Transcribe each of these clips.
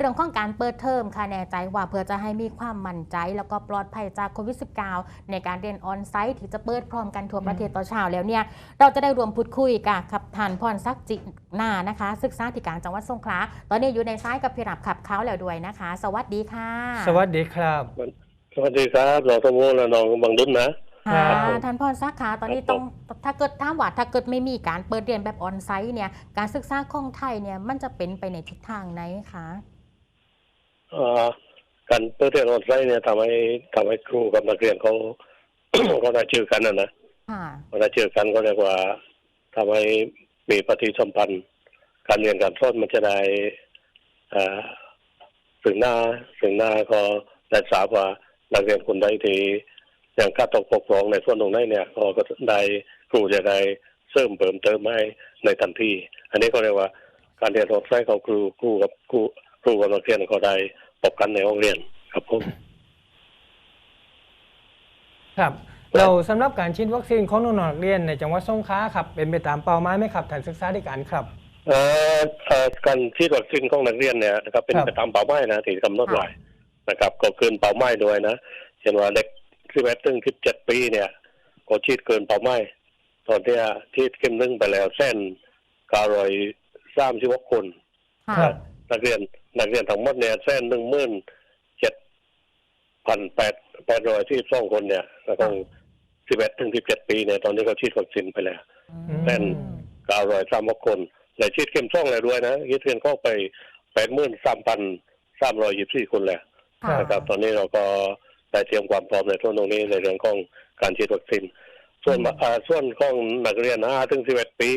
เรื่องของการเปิดเทอมค่ะแน่ใจว่าเพื่อจะให้มีความมั่นใจ แล้วก็ปลอดภัยจากโควิด -19 ในการเรียนออนไซต์ที่จะเปิดพร้อมกันทั่วประเทศต่อเช้าแล้วเนี่ยเราจะได้รวมพูดคุยกับขับท่านพรศักดิ์จินานะคะ ศึกษาธิการจังหวัดสงขลาตอนนี้อยู่ในซ้ายกับพี่รับขับเขาแล้วด้วยนะคะ สวัสดีค่ะ สวัสดีครับ สวัสดีครับรองสมโภชและน้องบางดุนนะค่ะครับผมท่านพรศักดิ์คะตอนนี้ครับต้องถ้าเกิดถามว่าถ้าเกิดไม่มีการเปิดเรียนแบบออนไซต์เนี่ยการศึกษาของไทยเนี่ยมันจะเป็นไปในทิศทางไหนคะเอ่อ การเปิดเรียนออนไลน์เนี่ยทำให้ทำให้ครูกับนักเรียนเขาเขาได้เจอกันนะนะค่ะเวลาเจอกันก็เรียกว่าทำให้มีปฏิสัมพันธ์ การเรียนการสอนมันจะได้เอ่อถึงหน้าถึงหน้าก็ได้ทราบว่านักเรียนคนใดที่ยังขาดตกปกครองในส่วนตรงนั้นเนี่ยก็ก็ได้ครูจะได้เสริมเติมเติมให้ในทันที อันนี้ก็เรียกว่าการเรียนออนไลน์ของครูครูกับครู ครูกับนักเรียนก็ได้พบกันในห้องเรียนครับผมครับเราสำหรับการฉีดวัคซีนของน้องๆนักเรียนในจังหวัดสงขลาครับ เป็นไปตามเป้าหมายไหมครับท่านศึกษาธิการครับเอ่อเอ่อการฉีดวัคซีนของนักเรียนเนี่ยนะครับเป็นครับไปตามเป้าหมายนะที่กำหนดไว้นะครับก็เกินเป้าหมายด้วยนะเช่นว่าเด็กที่แปดถึงสิบเจ็ดปีเนี่ยก็ฉีดเกินเป้าหมายตอนเนี้ยฉีดเข็มหนึ่งไปแล้วเส้นเก้าร้อยสามสิบหกคนค่ะครับนักเรียน นักเรียนทั้งหมดเนี่ยเส้นหนึ่งหมื่นเจ็ดพันแปดแปดร้อยที่สองคนเนี่ยแล้วก็สิบเอ็ดถึงสิบเจ็ดปีเนี่ยตอนนี้เขาฉีดวัคซีนไปแล้วอืมเป็นเก้าร้อยสามคนในฉีดเข็มสองเลยด้วยนะยึดเงินเข้าไปแปดหมื่นสามพันสามร้อยยี่สิบสี่คนแล้วค่ะนะครับตอนนี้เราก็ได้เตรียมความพร้อมในส่วนตรงนี้ในเรื่องของการฉีดวัคซีนส่วนอ่าส่วนของนักเรียนห้าถึงสิบเอ็ดปี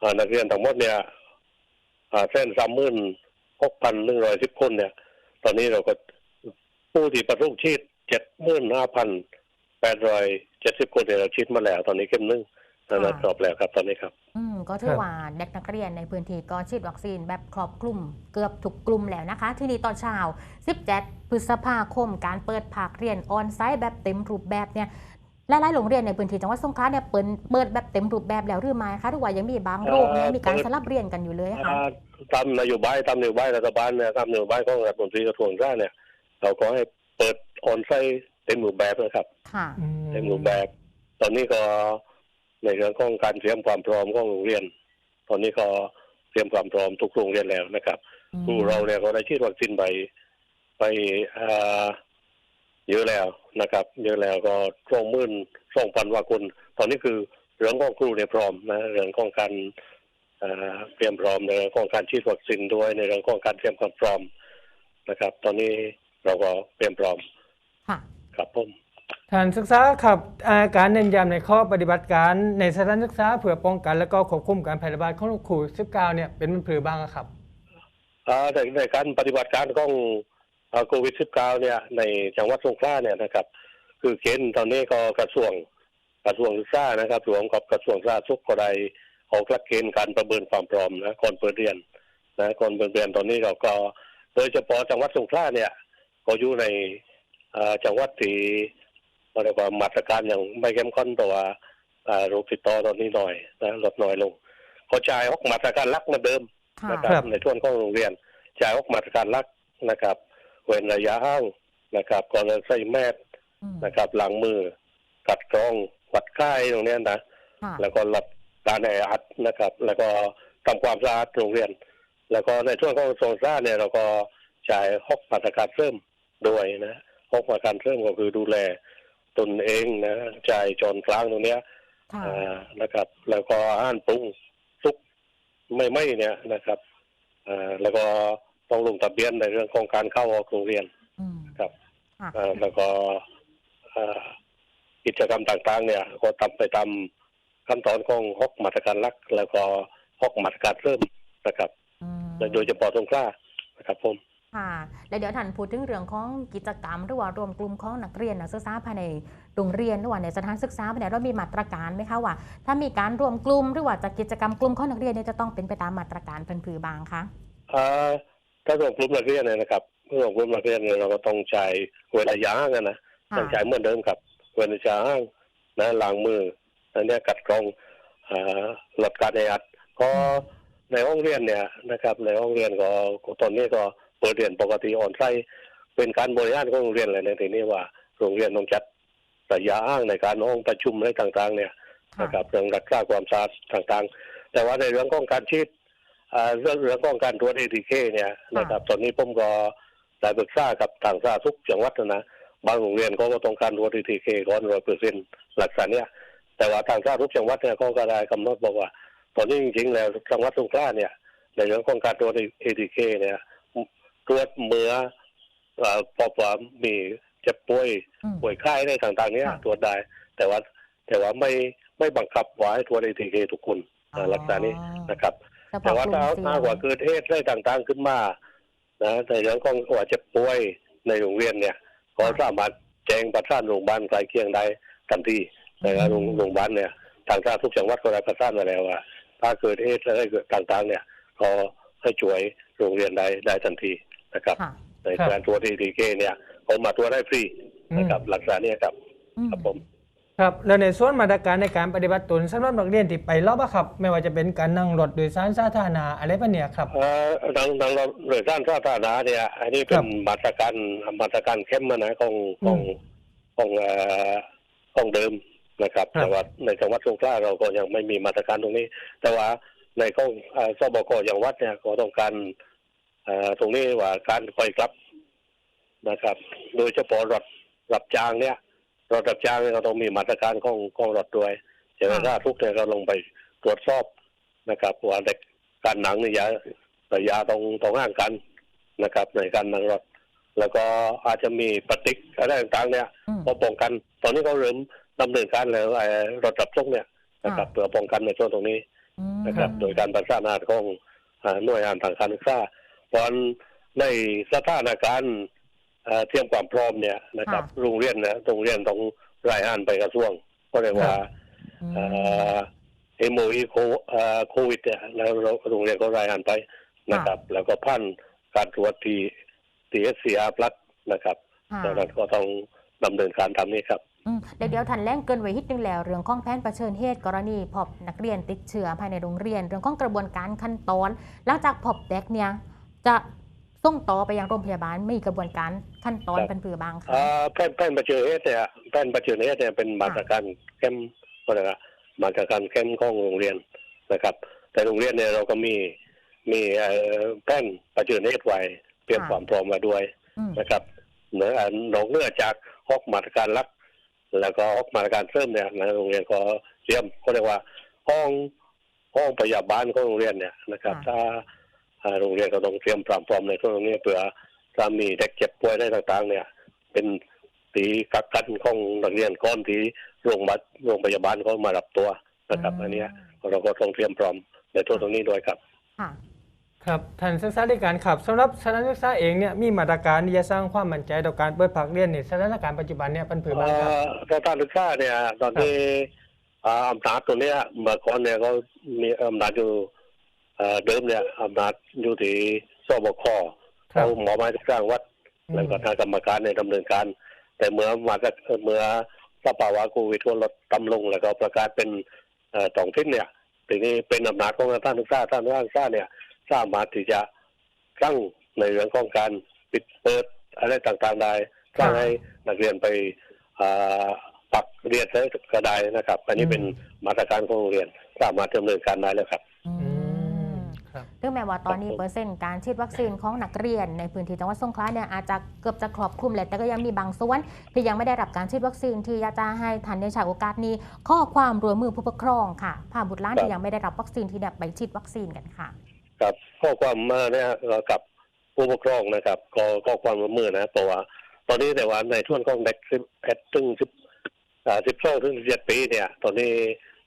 อ่านักเรียนทั้งหมดเนี่ยอ่าเส้นสามหมื่น หกพันหนึ่งร้อยสิบคนเนี่ย ตอนนี้เราก็ผู้ที่ประสบฉีดเจ็ดหมื่นห้าพันแปดร้อยเจ็ดสิบคนเนี่ยเราฉีดมาแล้ว ตอนนี้เข้มหนึ่งนะนะครบแล้วครับตอนนี้ครับ อืมก็ถือว่าเด็กนักเรียนในพื้นที่ก็ฉีดวัคซีนแบบครอบคลุมเกือบทุกกลุ่มแล้วนะคะ ที่นี่ตอนเช้า17พฤษภาคมการเปิดภาคเรียนออนไซต์แบบเต็มรูปแบบเนี่ยหลายๆโรงเรียนในพื้นที่จังหวัดสงขลาเนี่ยเปิดเปิดแบบเต็มรูปแบบแล้วหรือไม่คะหรือว่ายังมีบางโรงเนี่ยมีการสลับเรียนกันอยู่เลยค่ะอ่า ตามนโยบายตามนโยบายรัฐบาลเนี่ยตามนโยบายของรัฐมนตรีกระทรวงการเนี่ย เราก็ให้เปิดออนไซต์เต็มรูปแบบนะครับค่ะอืมเต็มรูปแบบ ตอนนี้ก็ในเรื่องของการเตรียมความพร้อมของโรงเรียน ตอนนี้ก็เตรียมความพร้อมทุกโรงเรียนแล้วนะครับครูเราเนี่ยก็ได้ฉีดวัคซีนไปไปอ่าเยอะแล้วนะครับ เยอะแล้วก็สองหมื่นสองพันกว่าคน ตอนนี้คือเรื่องของครูเนี่ยพร้อมนะ เรื่องของการอ่า เตรียมพร้อมในเรื่องของการฉีดวัคซีนด้วยในเรื่องของการเตรียมความพร้อมนะครับ ตอนนี้เราก็เตรียมพร้อมค่ะครับผมท่านศึกษาครับอ่าการเน้นย้ำในข้อปฏิบัติการในสถานศึกษาเพื่อป้องกันและก็ควบคุมการแพร่ระบาดของโรคโควิด19เนี่ยเป็นมันผือบ้างอะครับอ่าในในการปฏิบัติการของอ่าโควิด -19 เนี่ยในจังหวัดสงขลาเนี่ยนะครับ คือเกณฑ์ตอนนี้ก็กระทรวงกระทรวงศึกษานะครับรวมกับกระทรวงสาธารณสุขก็ได้ ออกหลักเกณฑ์การประเมินความพร้อมนะก่อนเปิดเรียนนะก่อนเปิดเรียนตอนนี้เราก็ โดยเฉพาะจังหวัดสงขลาเนี่ยก็อยู่ในอ่าจังหวัดที่เรียกว่ามาตรการอย่างไม่เข้มข้นตัวอ่าโรคติดต่อตอนนี้หน่อยนะลดน้อยลงก็จ่ายออกมาตรการหลักเหมือนเดิมค่ะนะครัครับบในช่วงของโรงเรียนจ่ายออกมาตรการหลักนะครับ เว้นระยะห่างนะครับก่อนจะใส่แมสอืมนะครับล้างมือกัดกรองวัดไข้ตรงเนี้ยนะค่ะแล้วก็ลด การแออัดนะครับ แล้วก็ทำความสะอาดโรงเรียน แล้วก็ในช่วงของโซนซ่าเนี่ยเราก็จ่ายหกมาตรการเพิ่มด้วยนะหกมาตรการเพิ่มก็คือดูแลตนเองนะจ่ายจอนกลางตรงเนี้ยค่ะอ่านะครับ แล้วก็อาหารปรุงซุกไม่ไม่เนี่ยนะครับอ่าแล้วก็ต้องลงทะเบียนในเรื่องของการเข้าออกโรงเรียนอืมครับค่ะอ่าแล้วก็อ่ากิจกรรมต่างๆ เนี่ย ก็ทำไปตาม ขั้นตอนของหกมาตรการหลัก แล้วก็หกมาตรการเพิ่มนะครับอืมโดยเฉพาะตรงกล้านะครับผมค่ะแล้วเดี๋ยวท่านพูดถึงเรื่องของกิจกรรมหรือว่ารวมกลุ่มของนักเรียนนักศึกษาภายในโรงเรียนหรือว่าในสถานศึกษาภายในเรามีมาตรการไหมคะว่า ถ้ามีการรวมกลุ่มหรือว่าจัดกิจกรรมกลุ่มของนักเรียนเนี่ยจะต้องเป็นไปตามมาตรการเป็นผือบางคะอ่าถ้าส่งกลุ่มนักเรียนเนี่ยนะครับเมื่อส่งกลุ่มนักเรียนเนี่ยเราก็ต้องจ่ายเวลายางอะนะค่ะต้องจ่ายเหมือนเดิมครับ เวลายางนะล้างมืออัน เนี้ยกัดกรองอ่าลดการแออัดก็ในห้องเรียนเนี่ยนะครับในห้องเรียนก็ตอนนี้ก็เปิดเรียนปกติออนไซต์เป็นการบริหารของโรงเรียนเลยในทีนี้ว่าโรงเรียนต้องจัดระยะอ้างในการห้องประชุมอะไรต่างๆ เนี่ยนะครับเรื่องรักษาความสะอาดต่างๆ แต่ว่าในเรื่องของการฉีดอ่าเรื่องเรื่องของการตรวจเอทีเคเนี่ยนะครับตอนนี้ผมก็ได้ปรึกษากับทางสาธารณสุขจังหวัดนะบางโรงเรียนเขาก็ต้องการตรวจเอทีเคก่อนร้อยเปอร์เซ็นต์หลักษาเนี่ย แต่ว่าทางสาธารณสุขจังหวัดเนี่ยเขาก็ได้กำหนดบอกว่า ตอนนี้จริงๆแล้วจังหวัดสงขลาเนี่ย ในเรื่องของการตรวจเอทีเคเนี่ยตรวจเมื่อเอ่อพบว่ามีเจ็บป่วยอืมป่วยไข้ได้ต่างๆ เนี้ยค่ะตรวจได้ แต่ว่าแต่ว่าไม่ไม่บังคับว่าให้ตรวจเอทีเคทุกคนนะลักษณะนี้นะครับเฉแต่พาะว่ากลุ่ถ้ามเสี่ยถ้างว่าเกิดเหตุอะไรต่างๆขึ้นมานะในเรื่องของว่าเจ็บป่วยในโรงเรียนเนี่ยก็สามารถแจ้งประสานโรงพยาบาลใกล้เคียงได้ทันที นะครับโรงโรงพยาบาลเนี่ยทางสาธารณสุขจังหวัดก็ได้ประสานมาแล้วว่าถ้าเกิดเหตุอะไรเกิดต่างๆ เนี่ยก็ให้ช่วยโรงเรียนได้ได้ทันทีนะครับค่ะในการตรวจเอทีเคเนี่ยเขามาตรวจได้ฟรีนะครับหลักษณะเนี้ครับอืมครับผมครับแล้วในส่วนมาตรการในการปฏิบัติตนสำหรับนักเรียนที่ไปรอบอะครับ ไม่ว่าจะเป็นการนั่งรถโดยสารสาธารณะอะไรพวกเนี้ยครับเอ่อทางทางเราโดยด้านสาธารณะเนี่ย อันนี้เป็ครันบมาตรการมาตรการเข้มนะของของอืมของเอ่อของเดิม นะครับครับ แต่ว่าในจังหวัดสงขลาเราก็ยังไม่มีมาตรการตรงนี้ แต่ว่าในของเอ่อสบคอย่างวัดเนี่ยก็ต้องการเอ่อตรงนี้ว่าการคอยกลับนะครับ โดยเฉพาะรถรับจ้างเนี่ยรถรับจ้างเนี่ยก็ต้องมีมาตรการของของรถด้วยอย่างไรค่ะถ้าทุกเนี่ยก็ลงไปตรวจสอบนะครับว่าเด็กการหนังเนี่ยอย่าระยะต้องต้องห่างกันนะครับ ในการนั่งรถ แล้วก็อาจจะมีปฏิกอะไรต่างๆ เนี่ยอืมเพื่อป้องกัน ตอนนี้เขาเริ่ม ดำเนินการแล้วไอ้รถจับส่งเนี่ยนะครับค่ะเพื่อป้องกันในช่วงตรงนี้อืมนะครับ โดยการประสานงานของอ่าหน่วยงานทางการศึกษาเพราะฉะนั้นในสถานการณ์เอ่อเตรียมความพร้อมเนี่ยนะครับโรงเรียนนะโรงเรียนต้องรายงานไปกระทรวง ก็เรียกว่าอืมเอ็มโออีโคเอ่อโควิดเนี่ยแล้วเราโรงเรียนก็รายงานไปนะครับ แล้วก็พันการตรวจทีทีเอสซีอาร์พลัสนะครับค่ะดังนั้นก็ต้องดำเนินการทำนี้ครับอืม เดี๋ยวเดี๋ยวทันแรงเกินไว้นิดนึงแล้ว เรื่องของแผนเผชิญเหตุกรณีพบนักเรียนติดเชื้อภายในโรงเรียน เรื่องของกระบวนการขั้นตอน หลังจากพบแดกเนี่ยจะส่งต่อไปยังโรงพยาบาลมีกระบวนการขั้นตอนครับเป็นเพื่อบางค่ะอ่าแผนแผนประเชิญเหตุเนี่ยแผนประเชิญเหตุเนี่ยเป็นมาตรการเข้มก็เลยกมาตรการเข้มของโรงเรียนนะครับ แต่โรงเรียนเนี่ยเราก็มีมีเอ่อแผนประเชิญเหตุไว้เตรียมค่ะความพร้อมมาด้วยอืมนะครับเนื้ออันนอกเหนือจากฮอกมาตรการรัก แล้วก็ฮอกมาตรการเสริมเนี่ยนะโรงเรียนก็เตรียมก็เรียกว่าห้องห้องพยาบาลของโรงเรียนเนี่ยนะครับ ถ้าอ่าโรงเรียนก็ต้องเตรียมความพร้อมในช่วงนี้เผื่อถ้ามีเด็กเจ็บป่วยได้ต่าง ๆ เนี่ย เป็นตีกักกันของนักเรียนก้อนที่โรงพยาบาลโรงพยาบาลเขามารับตัวนะครับอันเนี้ยเราก็ต้องเตรียมพร้อมในช่วงตรงนี้ด้วยครับ ค่ะครับท่านศึกษาธิการครับสำหรับสถานศึกษาเองเนี่ยมีมาตรการที่จะสร้างความมั่นใจต่อการเปิดภาคเรียนในสถานการณ์ปัจจุบันเนี่ยเป็นเพื่อบ้างครับเอ่อสถานศึกษาเนี่ยตอนนี้อ่าอำนาจตัวเนี้ยเมื่อก่อนเนี่ยเขามีอำนาจอยู่เอ่อเดิมเนี่ยอำนาจอยู่ที่สบคครับเขาหมอไม้ทุกสร้างวัดแล้วก็ทางกรรมการในดำเนินการ แต่เมื่อมาจากเมื่อสภาวะโควิดก็ลดต่ำลงแล้วก็ประกาศเป็นเอ่อสองทิ้นเนี่ยทีนี้เป็นอำนาจของท่านศึกษาท่านศึกษาเนี่ย สามารถที่จะกั้งในเรื่องของการปิดเปิดอะไรต่างๆได้สร้างให้นักเรียนไปอ่าปักเรียนได้ก็ได้นะครับ อันนี้เป็นมาตรการของโรงเรียนสามารถดำเนินการได้แล้วครับอือืมมครับถึงแม้ว่าตอนนี้ครับผมเปอร์เซ็นต์การฉีดวัคซีนของนักเรียนในพื้นที่จังหวัดสงขลาเนี่ยอาจจะเกือบจะครอบคลุมแหละแต่ก็ยังมีบางส่วนที่ยังไม่ได้รับการฉีดวัคซีนที่อยากจะให้ทันในฉากโอกาสนี้ ข้อความร่วมมือผู้ปกครองค่ะพาบุตรหล้านที่ยังไม่ได้รับวัคซีนที่เนี่ยไปฉีดวัคซีนกันค่ะ ครับข้อความมาเนี่ยกับผู้ปกครองนะครับ ก็ข้อความร่วมมือนะเพราะว่า ตอนนี้แต่ว่าในช่วงของเด็กสิบเอ็ดถึงสิบสิบสองถึงสิบเจ็ดปีเนี่ย ตอนนี้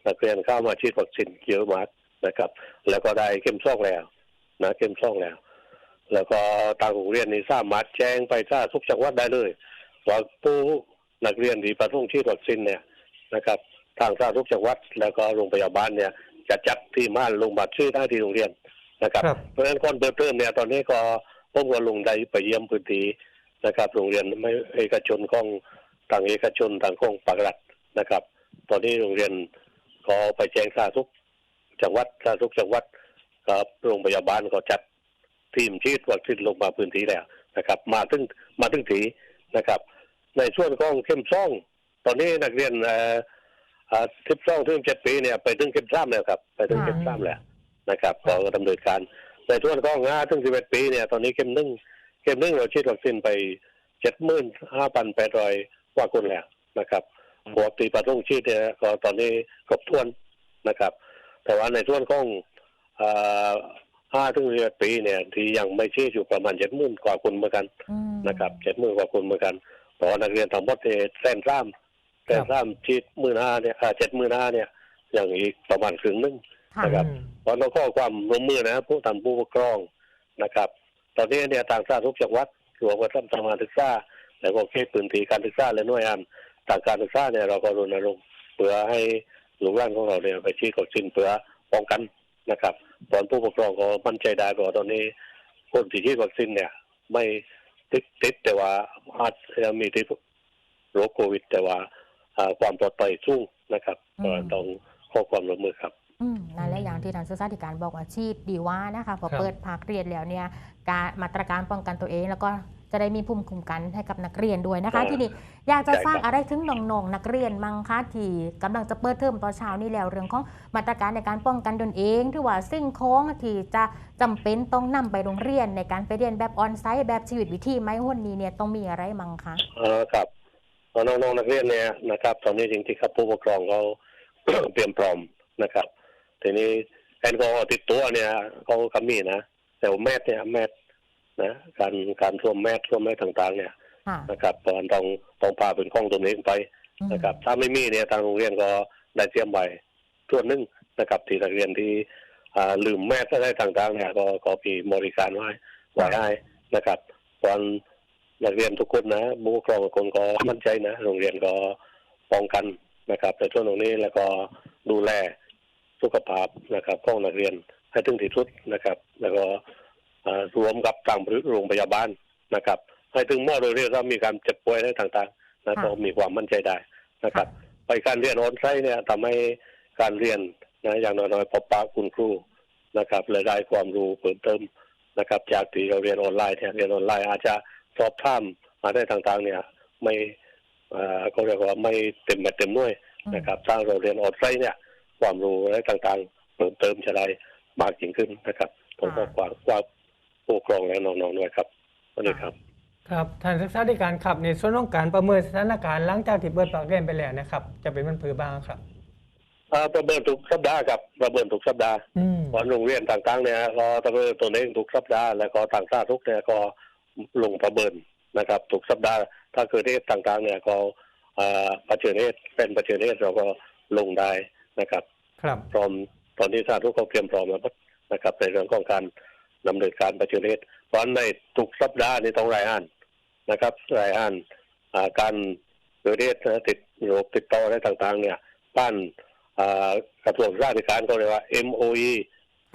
นักเรียนเข้ามาฉีดวัคซีนเยอะมากนะครับ แล้วก็ได้เข้มซ่องแล้วนะเข้มซ่องแล้ว แล้วก็ทางโรงเรียนนี่สามารถแจ้งไปถ้าทุกจังหวัดได้เลยว่าผู้นักเรียนที่ประสงค์ฉีดวัคซีนเนี่ยนะครับ ทางสาธารณสุขจังหวัดแล้วก็โรงพยาบาลเนี่ยจะจัดที่ม่านโรงพยาบาลชื่อได้ที่โรงเรียน นะครับครับ เพราะฉะนั้นคนเปิดเพิ่มเนี่ยตอนนี้ก็ผมก็ลงได้ไปเยี่ยมพื้นที่นะครับ โรงเรียนไม่เอกชนของทางเอกชนทางของปากรัฐนะครับ ตอนนี้โรงเรียนก็ไปแจ้งสาธารณสุขจังหวัดสาธารณสุขจังหวัดกับโรงพยาบาลก็จัดทีมฉีดวัคซีนลงมาพื้นที่แล้วนะครับ มาถึงมาถึงถีนะครับ ในส่วนของเข้มซ่องตอนนี้นักเรียนเอ่อสิบสองถึงเจ็ดปีเนี่ยไปถึงเข้มซ้ำแล้วครับ ไปถึงเข้มซ้ำแล้ว นะครับก็ดำเนินการในส่วนของห้าถึงสิบเอ็ดปีเนี่ย ตอนนี้เข้มหนึ่งเข้มหนึ่งเราฉีดวัคซีนไปเจ็ดหมื่นห้าพันแปดร้อยกว่าคนแล้วนะครับปกติประต้องฉีดเนี่ยก็ตอนนี้ครบถ้วนนะครับ แต่ว่าในส่วนของห้าถึงสิบเอ็ดปีเนี่ย ที่ยังไม่ฉีดอยู่ประมาณเจ็ดหมื่นกว่าคนเหมือนกันอืมนะครับเจ็ดหมื่นกว่าคนเหมือนกันเพราะว่านักเรียนทั้งหมดเนี่ยแสนสามแสนสามชีดหมื่นห้าเนี่ยเจ็ดหมื่นห้าเนี่ย อย่างอีกประมาณครึ่งหนึงค่ะ นะครับเพราะต้องข้อความร่วมมือนะผู้ทำผู้ปกครองนะครับ ตอนนี้เนี่ยทางสาธารณสุขจังหวัดรวมกับท่านทำงานศึกษาแล้วก็เขตพื้นที่การศึกษาและหน่วยงานทางการศึกษาเนี่ยเราก็รณรงค์เพื่อให้ลูกหลานของเราเนี่ยไปฉีดวัคซีนเพื่อป้องกันนะครับ ตอนผู้ปกครองก็มั่นใจได้ว่าตอนนี้คนที่ฉีดวัคซีนเนี่ย ไม่ติดติดแต่ว่าอาจจะมีติดโรคโควิด แต่ว่าอ่าความปลอดภัยสูงนะครับอืมก็ต้องขอความร่วมมือครับ อืมนั่นแหละอย่างที่ทางศึกษาธิการบอกว่าชีดดีว่านะคะพอครับเปิดภาคเรียนแล้วเนี่ยการมาตรการป้องกันตัวเองแล้วก็จะได้มีภูมิคุ้มกันให้กับนักเรียนด้วยนะคะเออทีนี้อยากจะใช่สร้างครับอะไรถึงน้องๆนักเรียนมั้งคะที่กำลังจะเปิดเทอมตอนเช้านี่แล้วเรื่องของมาตรการในการป้องกันตนเองที่ว่าสิ่งของที่จะจำเป็นต้องนำไปโรงเรียนในการไปเรียนแบบออนไซต์แบบชีวิตวิถีไม้หุ่นนี้เนี่ยต้องมีอะไรมั้งคะเออครับน้องๆนักเรียนเนี่ยนะครับ ตอนนี้จริงๆครับผู้ปกครองเขาเตรียมพร้อมนะครับ ทีนี้แอลกอฮอล์ติดตัวเนี่ยเขาก็มีนะแต่ว่าแมสเนี่ยแมสนะการการสวมแมสสวมแมสต่าง ๆ เนี่ยค่ะนะครับตอนต้องต้องพาเป็นข้องตัวเองไปอืมนะครับ ถ้าไม่มีเนี่ยทางโรงเรียนก็ได้เตรียมไว้ส่วนหนึ่งนะครับที่นักเรียนที่อ่าลืมแมสอะไรต่างๆเนี่ยก็ก็มีบริการไว้ไว้ให้นะครับตอนนักเรียนทุกคนนะผู้ปกครองทุกคนก็มั่นใจนะ โรงเรียนก็ป้องกันนะครับในช่วงตรงนี้แล้วก็ดูแล สุขภาพนะครับของนักเรียนให้ถึงที่สุดนะครับ แล้วก็อ่ารวมกับทางโรงพยาบาลนะครับ ให้ถึงหม้อโดยเรียกว่ามีการเจ็บป่วยอะไรต่างๆนะค่ะต้องมีความมั่นใจได้นะครับ ไปการเรียนออนไลน์เนี่ยทำให้การเรียนนะอย่างน้อยๆพบปะคุณครูนะครับและได้ความรู้เพิ่มเติมนะครับ จากที่เราเรียนออนไลน์เนี่ยเรียนออนไลน์อาจจะสอบถามอะไรต่างๆ เนี่ยไม่เอ่อเขาเรียกว่าไม่เต็มแบบเต็มหน่วยนะครับถ้าเราเรียนออนไลน์เนี่ย ความรู้อะไรต่างๆเพิ่มเติมจะได้มากยิ่งขึ้นนะครับผมก็กว่าว่าผู้ปกครองและน้องๆด้วยครับวันนี้ครับ ครับท่านศึกษาธิการครับในส่วนของการประเมินสถานการณ์หลังจากที่เปิดปากเรียนไปแล้วนะครับ จะเป็นมันผือบ้างครับอ่าประเมินทุกสัปดาห์ครับประเมินทุกสัปดาห์อืมวันโรงเรียนต่างๆเนี่ยก็ประเมินตัวเองทุกสัปดาห์แล้วก็ต่างชาติทุกเนี่ยก็ลงประเมินนะครับทุกสัปดาห์ ถ้าเกิดเหตุต่างๆเนี่ยก็อ่าเผชิญเหตุเป็นเผชิญเหตุเราก็ลงได้ นะครับ ครับพร้อมตอนนี้สาธารณสุขเขาเตรียมพร้อมแล้วนะครับ ในเรื่องของการดำเนินการเผชิญเหตุเพราะฉะนั้นในทุกสัปดาห์นี้ต้องรายงานนะครับรายงานอ่าการเกิดเหตุนะติดโรคติดต่ออะไรต่างๆ เนี่ยบ้านอ่ากระทรวงราชการก็เรียกว่า MOE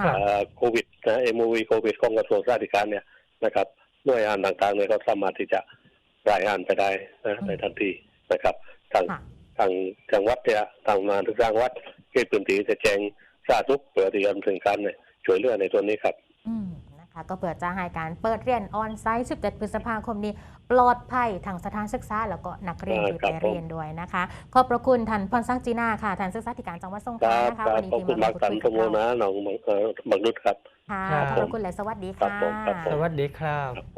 ครับอ่าโควิดนะ MOE โควิดของกระทรวงราชการเนี่ยนะครับหน่วยงานต่างๆเนี่ยก็สามารถที่จะรายงานไปได้นะในทันทีนะครับทางค่ะ ทางจังหวัดเนี่ยทางงานทุกจังหวัดเขตพื้นที่จะแจ้งสาธารณสุขเพื่อที่จะดำเนินการเนี่ยช่วยเหลือในตัวนี้ครับ อืมนะคะก็เปิดจะให้การเปิดเรียนออนไซต์ 17 พฤษภาคมนี้ ปลอดภัยทางสถานศึกษา แล้วก็นักเรียนที่ครัไปบผมเรียนด้วยนะคะ ขอบพระคุณท่านพรศักดิ์จีน่าค่ะท่านศึกษาธิการจังหวัดสงขคลารับนะคะครัวับนนี้ขอบที่คุณากมามพูดสันคุยทกับโมเรานะน้องบังเอ่อบังนุชครับค่ะครับขอบพระคุณและสวัสดีครัค่ะบผมครับผมสวัสดีครับ